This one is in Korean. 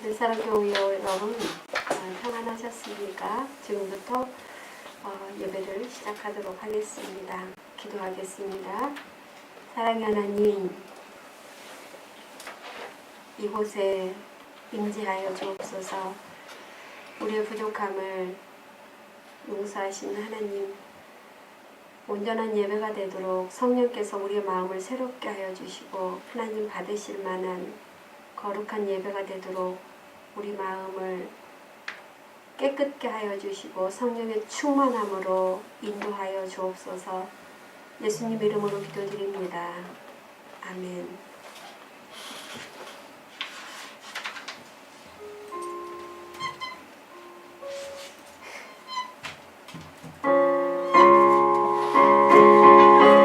사랑교회 여러분 어, 평안하셨습니까? 지금부터 어, 예배를 시작하도록 하겠습니다. 기도하겠습니다. 사랑의 하나님 이곳에 임재하여 주옵소서 우리의 부족함을 용서하시는 하나님 온전한 예배가 되도록 성령께서 우리의 마음을 새롭게 하여 주시고 하나님 받으실 만한 거룩한 예배가 되도록 우리 마음을 깨끗게 하여 주시고 성령의 충만함으로 인도하여 주옵소서 예수님 이름으로 기도드립니다. 아멘.